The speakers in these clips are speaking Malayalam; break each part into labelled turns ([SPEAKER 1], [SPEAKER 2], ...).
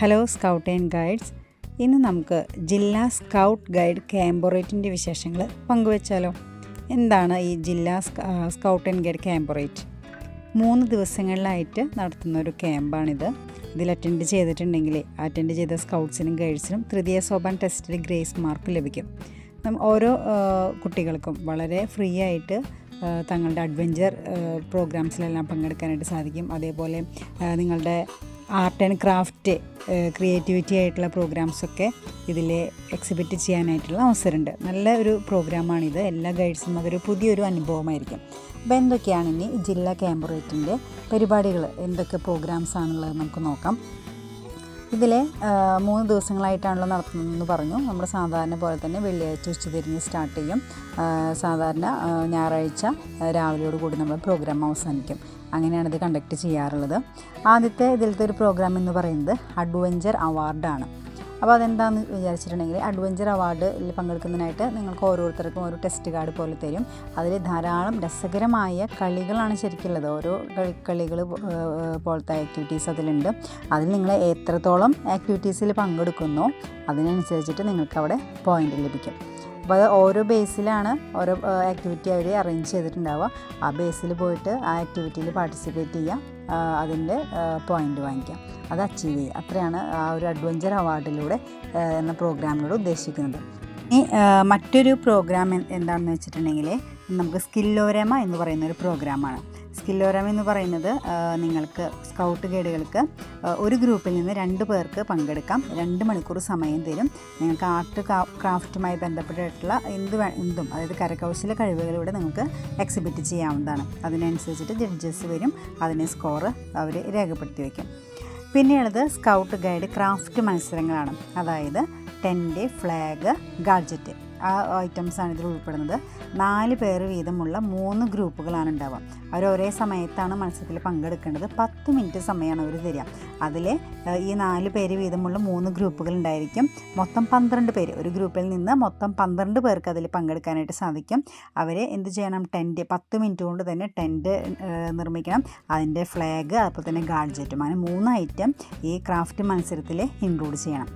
[SPEAKER 1] Hello scout and guides. ഇന്ന് നമുക്ക് ജില്ലാ സ്കൗട്ട് ഗൈഡ് ക്യാമ്പറേറ്റിന്റെ വിശേഷങ്ങൾ പങ്കുവെച്ചാലോ? എന്താണ് ഈ ജില്ലാ സ്കൗട്ട് ആൻഡ് ഗൈഡ് ക്യാമ്പറേറ്റ്? മൂന്ന് ദിവസങ്ങളിലായിട്ട് നടത്തുന്ന ഒരു ക്യാമ്പാണിത്. ഇതിൽ അറ്റൻഡ് ചെയ്തിട്ടുണ്ടെങ്കിൽ അറ്റൻഡ് ചെയ്ത സ്കൗട്ട്സിനും ഗൈഡ്സിനും തൃതീയ സോപാൻ ടെസ്റ്റിൽ ഗ്രേസ് മാർക്ക് ലഭിക്കും. ഓരോ കുട്ടികൾക്കും വളരെ ഫ്രീ ആയിട്ട് തങ്ങളുടെ അഡ്വഞ്ചർ പ്രോഗ്രാംസിലെല്ലാം പങ്കെടുക്കാനായിട്ട് സാധിക്കും. അതേപോലെ നിങ്ങളുടെ ആർട്ട് ആൻഡ് ക്രാഫ്റ്റ് ക്രിയേറ്റിവിറ്റി ആയിട്ടുള്ള പ്രോഗ്രാംസൊക്കെ ഇതിൽ എക്സിബിറ്റ് ചെയ്യാനായിട്ടുള്ള അവസരമുണ്ട്. നല്ല ഒരു പ്രോഗ്രാമാണിത്. എല്ലാ ഗൈഡ്സും അതൊരു പുതിയൊരു അനുഭവമായിരിക്കും. അപ്പോൾ എന്തൊക്കെയാണ് ഇനി ജില്ലാ ക്യാമ്പറേറ്റിന്റെ പരിപാടികൾ? എന്തൊക്കെ പ്രോഗ്രാംസ് ആണുള്ളത് നമുക്ക് നോക്കാം. ഇതിൽ മൂന്ന് ദിവസങ്ങളായിട്ടാണല്ലോ നടത്തുന്നതെന്ന് പറഞ്ഞു. നമ്മൾ സാധാരണ പോലെ തന്നെ വെള്ളിയാഴ്ച ഉച്ചതിരിഞ്ഞ് സ്റ്റാർട്ട് ചെയ്യും. സാധാരണ ഞായറാഴ്ച രാവിലെയോട് കൂടി നമ്മൾ പ്രോഗ്രാം അവസാനിക്കും. അങ്ങനെയാണ് ഇത് കണ്ടക്ട് ചെയ്യാറുള്ളത്. ആദ്യത്തെ ഇതിലത്തെ ഒരു പ്രോഗ്രാം എന്ന് പറയുന്നത് അഡ്വഞ്ചർ അവാർഡാണ് അപ്പോൾ അതെന്താണെന്ന് വിചാരിച്ചിട്ടുണ്ടെങ്കിൽ അഡ്വഞ്ചർ അവാർഡിൽ പങ്കെടുക്കുന്നതിനായിട്ട് നിങ്ങൾക്ക് ഓരോരുത്തർക്കും ഒരു ടെസ്റ്റ് കാർഡ് പോലെ തരും. അതിൽ ധാരാളം രസകരമായ കളികളാണ് ശരിക്കുള്ളത് ഓരോ കളി കളികൾ പോലത്തെ ആക്ടിവിറ്റീസ് അതിലുണ്ട്. അതിൽ നിങ്ങൾ എത്രത്തോളം ആക്ടിവിറ്റീസിൽ പങ്കെടുക്കുന്നോ അതിനനുസരിച്ചിട്ട് നിങ്ങൾക്ക് അവിടെ പോയിന്റ് ലഭിക്കും. അപ്പോൾ അത് ഓരോ ബേസിലാണ് ഓരോ ആക്ടിവിറ്റി അവർ അറേഞ്ച് ചെയ്തിട്ടുണ്ടാവുക. ആ ബേസിൽ പോയിട്ട് ആ ആക്ടിവിറ്റിയിൽ പാർട്ടിസിപ്പേറ്റ് ചെയ്യാം. അതിന്റെ പോയിന്റ് വാങ്ങിക്കാം. അത് അച്ചീവ് ചെയ്യുക. അത്രയാണ് ആ ഒരു അഡ്വഞ്ചർ അവാർഡിലൂടെ എന്ന പ്രോഗ്രാമിലൂടെ ഉദ്ദേശിക്കുന്നത്. ഇനി മറ്റൊരു പ്രോഗ്രാം എന്താണെന്ന് വെച്ചിട്ടുണ്ടെങ്കിൽ നമുക്ക് സ്കില്ലോരമ എന്ന് പറയുന്ന ഒരു പ്രോഗ്രാമാണ് സ്കില്ലോരമ എന്ന് പറയുന്നത് നിങ്ങൾക്ക് സ്കൗട്ട് ഗൈഡുകൾക്ക് ഒരു ഗ്രൂപ്പിൽ നിന്ന് രണ്ട് പേർക്ക് പങ്കെടുക്കാം. രണ്ട് മണിക്കൂർ സമയം തരും. നിങ്ങൾക്ക് ആർട്ട് ക്രാഫ്റ്റുമായി ബന്ധപ്പെട്ടിട്ടുള്ള എന്ത് എന്തും അതായത് കരകൗശല കഴിവുകളിലൂടെ നിങ്ങൾക്ക് എക്സിബിറ്റ് ചെയ്യാവുന്നതാണ്. അതിനനുസരിച്ചിട്ട് ജഡ്ജസ് വരും അതിനെ സ്കോറ് അവർ രേഖപ്പെടുത്തി വയ്ക്കും പിന്നെയുള്ളത് സ്കൗട്ട് ഗൈഡ് ക്രാഫ്റ്റ് മത്സരങ്ങളാണ്. അതായത് ടെന്റ് ഫ്ലാഗ് ഗാഡ്ജറ്റ് ആ ഐറ്റംസ് ആണ് ഇതിൽ ഉൾപ്പെടുന്നത്. നാല് പേർ വീതമുള്ള മൂന്ന് ഗ്രൂപ്പുകളാണ് ഉണ്ടാവുക. അവർ ഒരേ സമയത്താണ് മത്സരത്തിൽ പങ്കെടുക്കേണ്ടത്. പത്ത് മിനിറ്റ് സമയമാണ് അവർ തരിക. അതിൽ ഈ നാല് പേര് വീതമുള്ള മൂന്ന് ഗ്രൂപ്പുകൾ ഉണ്ടായിരിക്കും. മൊത്തം പന്ത്രണ്ട് പേര്. ഒരു ഗ്രൂപ്പിൽ നിന്ന് മൊത്തം പന്ത്രണ്ട് പേർക്ക് അതിൽ പങ്കെടുക്കാനായിട്ട് സാധിക്കും. അവരെ എന്ത് ചെയ്യണം? ടെന്റ് പത്ത് മിനിറ്റ് കൊണ്ട് തന്നെ ടെന്റ് നിർമ്മിക്കണം. അതിന്റെ ഫ്ലാഗ് അതുപോലെ തന്നെ ഗാഡ്ജറ്റും. അങ്ങനെ മൂന്ന് ഐറ്റം ഈ ക്രാഫ്റ്റ് മത്സരത്തിൽ ഇൻക്ലൂഡ് ചെയ്യണം.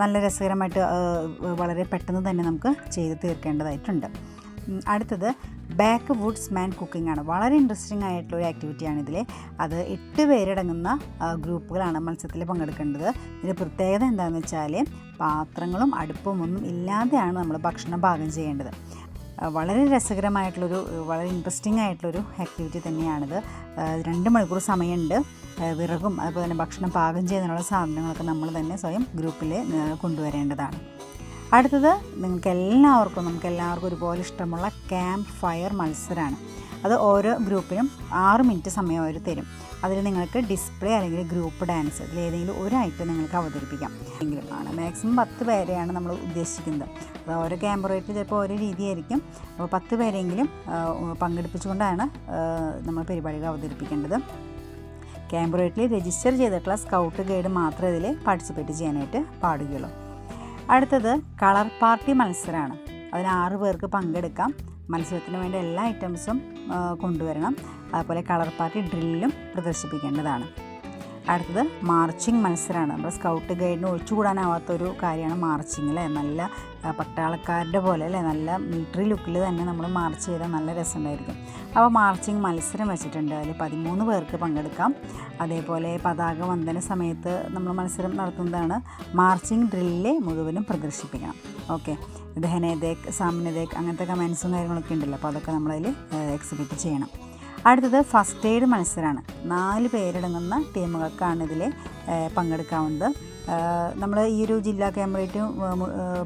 [SPEAKER 1] നല്ല രസകരമായിട്ട് വളരെ പെട്ടെന്ന് തന്നെ നമുക്ക് ചെയ്ത് തീർക്കേണ്ടതായിട്ടുണ്ട്. അടുത്തത് ബാക്ക് വുഡ്സ് മാൻ കുക്കിംഗ് ആണ്. വളരെ ഇൻട്രസ്റ്റിംഗ് ആയിട്ടുള്ള ഒരു ആക്ടിവിറ്റിയാണ് ഇതിൽ അത് എട്ട് പേരടങ്ങുന്ന ഗ്രൂപ്പുകളാണ് മത്സരത്തിൽ പങ്കെടുക്കേണ്ടത്. ഇതിന്റെ പ്രത്യേകത എന്താണെന്ന് വെച്ചാൽ പാത്രങ്ങളും അടുപ്പും ഒന്നും ഇല്ലാതെയാണ് നമ്മൾ ഭക്ഷണം പാകം ചെയ്യേണ്ടത്. വളരെ രസകരമായിട്ടുള്ളൊരു വളരെ ഇൻട്രസ്റ്റിംഗ് ആയിട്ടുള്ളൊരു ആക്ടിവിറ്റി തന്നെയാണിത്. രണ്ട് മണിക്കൂർ സമയമുണ്ട്. വിറകും അതുപോലെ തന്നെ ഭക്ഷണം പാകം ചെയ്യുന്നതിനുള്ള സാധനങ്ങളൊക്കെ നമ്മൾ തന്നെ സ്വയം ഗ്രൂപ്പിൽ കൊണ്ടുവരേണ്ടതാണ്. അടുത്തത് നിങ്ങൾക്ക് എല്ലാവർക്കും നമുക്ക് എല്ലാവർക്കും ഒരുപോലെ ഇഷ്ടമുള്ള ക്യാമ്പ് ഫയർ മത്സരമാണ് അത് ഓരോ ഗ്രൂപ്പിനും ആറ് മിനിറ്റ് സമയം അവർ തരും. അതിൽ നിങ്ങൾക്ക് ഡിസ്പ്ലേ അല്ലെങ്കിൽ ഗ്രൂപ്പ് ഡാൻസ് ഇതിലേതെങ്കിലും ഒരു ഐറ്റം നിങ്ങൾക്ക് അവതരിപ്പിക്കാം. എങ്കിലും ആണ്. മാക്സിമം പത്ത് പേരെയാണ് നമ്മൾ ഉദ്ദേശിക്കുന്നത്. അത് ഓരോ ക്യാമ്പറേറ്റ് ചിലപ്പോൾ ഓരോ രീതിയായിരിക്കും. അപ്പോൾ പത്ത് പേരെങ്കിലും പങ്കെടുപ്പിച്ചുകൊണ്ടാണ് നമ്മൾ പരിപാടികൾ അവതരിപ്പിക്കേണ്ടത്. ക്യാമ്പറേറ്റിൽ രജിസ്റ്റർ ചെയ്തിട്ടുള്ള സ്കൗട്ട് ഗൈഡ് മാത്രമേ ഇതിൽ പാർട്ടിസിപ്പേറ്റ് ചെയ്യാനായിട്ട് പാടുകയുള്ളൂ. അടുത്തത് കളർ പാർട്ടി മത്സരമാണ്. അതിന് ആറ് പേർക്ക് പങ്കെടുക്കാം. മത്സരത്തിന് വേണ്ട എല്ലാ ഐറ്റംസും കൊണ്ടുവരണം. അതുപോലെ കളർ പാർട്ടി ഡ്രില്ലും പ്രദർശിപ്പിക്കേണ്ടതാണ്. അടുത്തത് മാർച്ചിങ് മത്സരമാണ്. നമ്മുടെ സ്കൗട്ട് ഗൈഡിന് ഒഴിച്ചുകൂടാനാവാത്തൊരു കാര്യമാണ് മാർച്ചിങ് അല്ലേ? നല്ല പട്ടാളക്കാരുടെ പോലെ അല്ലേ? നല്ല മിലിറ്ററി ലുക്കിൽ തന്നെ നമ്മൾ മാർച്ച് ചെയ്താൽ നല്ല രസമുണ്ടായിരിക്കും. അപ്പോൾ മാർച്ചിങ് മത്സരം വെച്ചിട്ടുണ്ട്. അതിൽ പതിമൂന്ന് പേർക്ക് പങ്കെടുക്കാം. അതേപോലെ പതാക വന്ദന സമയത്ത് നമ്മൾ മത്സരം നടത്തുന്നതാണ്. മാർച്ചിങ് ഡ്രില്ല് മുഴുവനും പ്രദർശിപ്പിക്കണം. ഓക്കെ. ദഹനേതേക്ക് സാമനദേക് അങ്ങനത്തെ കമൻസും കാര്യങ്ങളൊക്കെ ഉണ്ടല്ലോ. അപ്പോൾ അതൊക്കെ നമ്മളതിൽ എക്സിബിറ്റ് ചെയ്യണം. അടുത്തത് ഫസ്റ്റ് എയ്ഡ് മത്സരമാണ് നാല് പേരടങ്ങുന്ന ടീമുകൾക്കാണ് ഇതിൽ പങ്കെടുക്കാവുന്നത്. നമ്മൾ ഈ ഒരു ജില്ലാ ക്യാമ്പറേറ്റ്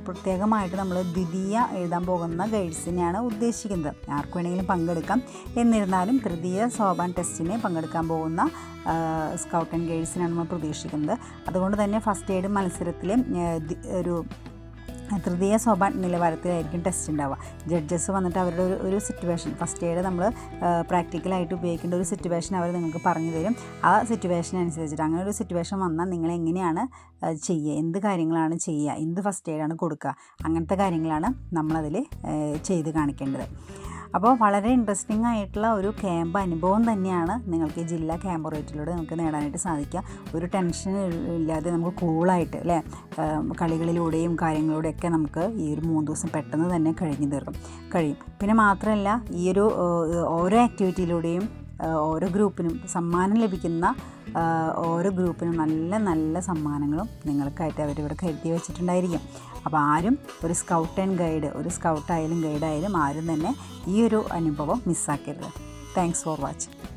[SPEAKER 1] പ്രത്യേകമായിട്ട് നമ്മൾ ദ്വിതീയ എഴുതാൻ പോകുന്ന ഗൈഡ്സിനെയാണ് ഉദ്ദേശിക്കുന്നത്. ആർക്ക് വേണമെങ്കിലും പങ്കെടുക്കാം. എന്നിരുന്നാലും തൃതീയ സോപാൻ ടെസ്റ്റിന് പങ്കെടുക്കാൻ പോകുന്ന സ്കൗട്ട് ആൻഡ് ഗൈഡ്സിനാണ് നമ്മൾ പ്രതീക്ഷിക്കുന്നത്. അതുകൊണ്ട് തന്നെ ഫസ്റ്റ് എയ്ഡ് മത്സരത്തിൽ ഒരു തൃതീയ സ്വഭാ നിലവാരത്തിലായിരിക്കും ടെസ്റ്റ് ഉണ്ടാവുക. ജഡ്ജസ് വന്നിട്ട് അവരുടെ ഒരു ഒരു സിറ്റുവേഷൻ ഫസ്റ്റ് എയ്ഡ് നമ്മൾ പ്രാക്ടിക്കലായിട്ട് ഉപയോഗിക്കേണ്ട ഒരു സിറ്റുവേഷൻ അവർ നിങ്ങൾക്ക് പറഞ്ഞു തരും. ആ സിറ്റുവേഷൻ അനുസരിച്ചിട്ട് അങ്ങനെ ഒരു സിറ്റുവേഷൻ വന്നാൽ നിങ്ങൾ എങ്ങനെയാണ് ചെയ്യുക? എന്ത് കാര്യങ്ങളാണ് ചെയ്യുക? എന്ത് ഫസ്റ്റ് എയ്ഡാണ് കൊടുക്കുക? അങ്ങനത്തെ കാര്യങ്ങളാണ് നമ്മളതിൽ ചെയ്ത് കാണിക്കേണ്ടത്. അപ്പോൾ വളരെ ഇൻട്രസ്റ്റിംഗ് ആയിട്ടുള്ള ഒരു ക്യാമ്പ് അനുഭവം തന്നെയാണ് നിങ്ങൾക്ക് ജില്ലാ ക്യാമ്പറേറ്റിലൂടെ നമുക്ക് നേടാനായിട്ട് സാധിക്കുക. ഒരു ടെൻഷൻ ഇല്ലാതെ നമുക്ക് കൂളായിട്ട് അല്ലേ? കളികളിലൂടെയും കാര്യങ്ങളിലൂടെയൊക്കെ നമുക്ക് ഈ ഒരു മൂന്ന് ദിവസം പെട്ടെന്ന് തന്നെ കഴിഞ്ഞു തീർക്കും. കഴിയും. പിന്നെ മാത്രമല്ല ഈ ഒരു ഓരോ ആക്ടിവിറ്റിയിലൂടെയും ഓരോ ഗ്രൂപ്പിനും സമ്മാനം ലഭിക്കുന്ന ഓരോ ഗ്രൂപ്പിനും നല്ല നല്ല സമ്മാനങ്ങളും നിങ്ങൾക്കായിട്ട് അവരിവിടെ കരുതി വെച്ചിട്ടുണ്ടായിരിക്കും. അപ്പോൾ ആരും ഒരു സ്കൗട്ട് ആൻഡ് ഗൈഡ് ഒരു സ്കൗട്ടായാലും ഗൈഡായാലും ആരും തന്നെ ഈ ഒരു അനുഭവം മിസ്സാക്കരുത് താങ്ക്സ് ഫോർ വാച്ചിങ്